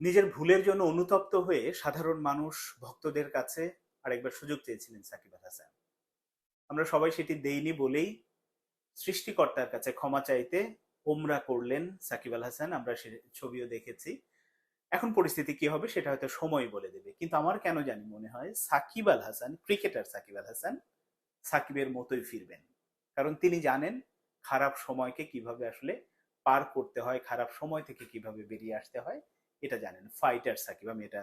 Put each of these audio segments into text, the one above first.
নিজের ভুলের জন্য অনুতপ্ত হয়ে সাধারণ মানুষ ভক্তদের কাছে আরেকবার সুযোগ চেয়েছিলেন সাকিব আল হাসান। আমরা সবাই সেটি দেইনি বলেই সৃষ্টিকর্তার কাছে ক্ষমা চাইতে ওমরা করলেন সাকিব আল হাসান। আমরা সে ছবিও দেখেছি। এখন পরিস্থিতি কি হবে সেটা হয়তো সময় বলে দেবে। কিন্তু আমার কেন জানি মনে হয় সাকিব আল হাসান, ক্রিকেটার সাকিব আল হাসান সাকিবের মতোই ফিরবেন। কারণ তিনি জানেন খারাপ সময়কে কীভাবে আসলে পার করতে হয়, খারাপ সময় থেকে কীভাবে বেরিয়ে আসতে হয়। এটা জানেন ফাইটার সাকিব আমি এটা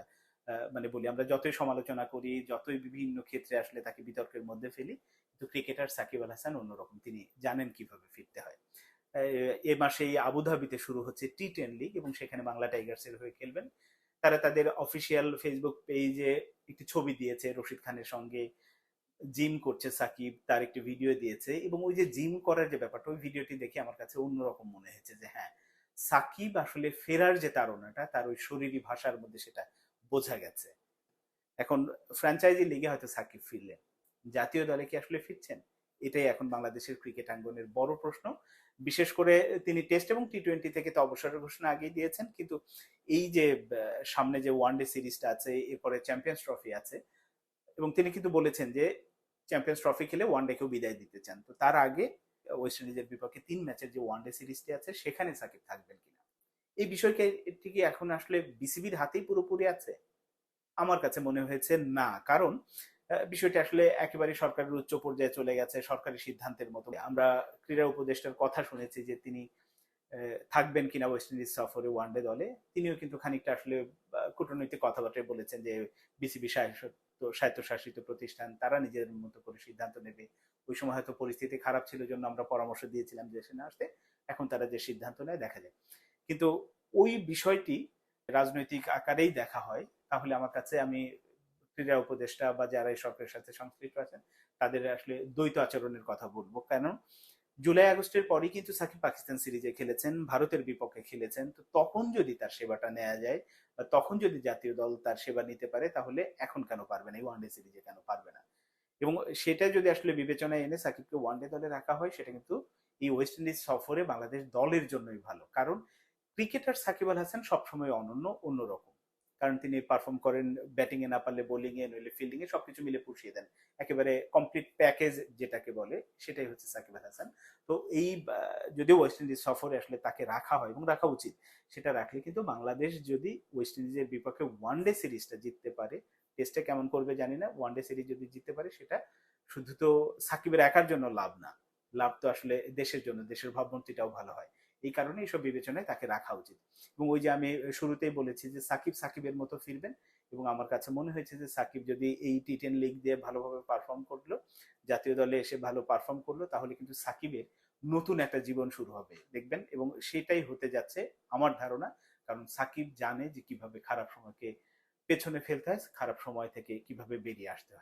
মানে বলি, আমরা যতই সমালোচনা করি, যতই বিভিন্ন ক্ষেত্রে আসলে তাকে বিতর্কের মধ্যে ফেলি, কিন্তু ক্রিকেটার সাকিব আল হাসান অন্যরকম। তিনি জানেন কীভাবে ফিরতে হয়। এ মাসেই আবুধাবিতে শুরু হচ্ছে টি টেন লিগ এবং সেখানে বাংলা টাইগার্সের হয়ে খেলবেন। তারা তাদের অফিসিয়াল ফেসবুক পেজে একটি ছবি দিয়েছে রশিদ খানের সঙ্গে। জিম করছে সাকিব, তার একটি ভিডিও দিয়েছে এবং ওই যে জিম করার যে ব্যাপারটা, ওই ভিডিওটি দেখে আমার কাছে অন্যরকম মনে হয়েছে যে হ্যাঁ সাকিব আসলে ফেরার যে তাড়নাটা, তার ওই শরীরী ভাষার মধ্যে সেটা বোঝা গেছে। এখন ফ্র্যাঞ্চাইজি লিগে হয়তো সাকিব ফিরলেন। জাতীয় দলে কি আসলে ফিরছেন? এটাই এখন বাংলাদেশের ক্রিকেট আঙ্গনের বড় প্রশ্ন। বিশেষ করে তিনি টেস্ট এবং টি টোয়েন্টি থেকে তো অবসরের ঘোষণা আগেই দিয়েছেন, কিন্তু এই যে সামনে যে ওয়ানডে সিরিজটা আছে, এরপরে চ্যাম্পিয়ন্স ট্রফি আছে, এবং তিনি কিন্তু বলেছেন যে চ্যাম্পিয়ন্স ট্রফি খেলে ওয়ানডেকেও বিদায় দিতে চান। তো তার আগে ওয়েস্ট ইন্ডিজের বিপক্ষে তিন ম্যাচের যে ওয়ানডে সিরিজটি আছে, সেখানে সাকিব থাকবেন কিনা? এই বিষয়কে কি এখন আসলে বিসিবির হাতেই পুরোপুরি আছে? আমার কাছে মনে হয়েছে না, কারণ বিষয়টি আসলে একেবারে সরকারের উচ্চ পর্যায়ে চলে গেছে, সরকারি সিদ্ধান্তের মতো। আমরা ক্রীড়া উপদেষ্টার কথা শুনেছি যে তিনি থাকবেন কিনা ওয়েস্ট ইন্ডিজ সফরে ওয়ানডে দলে। তিনিও কিন্তু খানিকটা আসলে কূটনৈতিক কথাবার্তায় বলেছেন যে বিসিবি স্বায়ত্তশাসিত প্রতিষ্ঠান, তারা নিজেদের মতো করে সিদ্ধান্ত নেবে। ওই সময় হয়তো পরিস্থিতি খারাপ ছিল জন্য আমরা পরামর্শ দিয়েছিলাম যে না আসতে। এখন তারা যে সিদ্ধান্ত নেয়, দেখা যায় কিন্তু ওই বিষয়টি রাজনৈতিক আকারেই দেখা হয়। তাহলে আমার কাছে আমি ক্রীড়া উপদেষ্টা বা যারা এই সরকারের সাথে সংশ্লিষ্ট আছেন, তাদের আসলে দ্বৈত আচরণের কথা বলব। কেন? জুলাই, আগস্টের পরই কিন্তু সাকিব পাকিস্তান সিরিজে খেলেছেন, ভারতের বিপক্ষে খেলেছেন। তো তখন যদি তার সেবাটা নেওয়া যায় বা তখন যদি জাতীয় দল তার সেবা নিতে পারে, তাহলে এখন কেন পারবে না? এই ওয়ানডে সিরিজে কেন পারবে না? এবং সেটা যদি আসলে বিবেচনায় এনে সাকিবকে ওয়ানডে দলে রাখা হয়, সেটা কিন্তু এই ওয়েস্ট ইন্ডিজ সফরে বাংলাদেশ দলের জন্যই ভালো। কারণ ক্রিকেটার সাকিব আল হাসান সবসময় অনন্য, অন্যরকম। কারণ তিনি পারফর্ম করেন ব্যাটিং এ না পারলে বোলিং এ, নইলে ফিল্ডিং এ, সবকিছু মিলে পুষিয়ে দেন। একেবারে কমপ্লিট প্যাকেজ যেটাকে বলে, সেটাই হচ্ছে সাকিব আল হাসান। তো এই যদিও ওয়েস্ট ইন্ডিজ সফরে আসলে তাকে রাখা হয় এবং রাখা উচিত, সেটা রাখলে কিন্তু বাংলাদেশ যদি ওয়েস্ট ইন্ডিজের বিপক্ষে ওয়ানডে সিরিজটা জিততে পারে টেস্টে কেমন করবে জানি না ওয়ানডে সিরিজ যদি জিততে পারে সেটা শুধু তো সাকিবের একার জন্য লাভ না, লাভ তো আসলে দেশের জন্য, দেশের ভাবমূর্তিটাও ভালো হয়। এই কারণে এইসব বিবেচনায় তাকে রাখা উচিত। এবং ওই যে আমি শুরুতেই বলেছি যে সাকিব সাকিবের মতো ফিরবেন এবং আমার কাছে মনে হয়েছে যে সাকিব যদি এই টি টেন লিগ দিয়ে ভালোভাবে পারফর্ম করল, জাতীয় দলে এসে ভালো পারফর্ম করল, তাহলে কিন্তু সাকিবের নতুন একটা জীবন শুরু হবে, দেখবেন? এবং সেটাই হতে যাচ্ছে আমার ধারণা, কারণ সাকিব জানে যে কীভাবে খারাপ সময়কে পেছনে ফেলতে হয় খারাপ সময় থেকে কীভাবে বেরিয়ে আসতে হয়।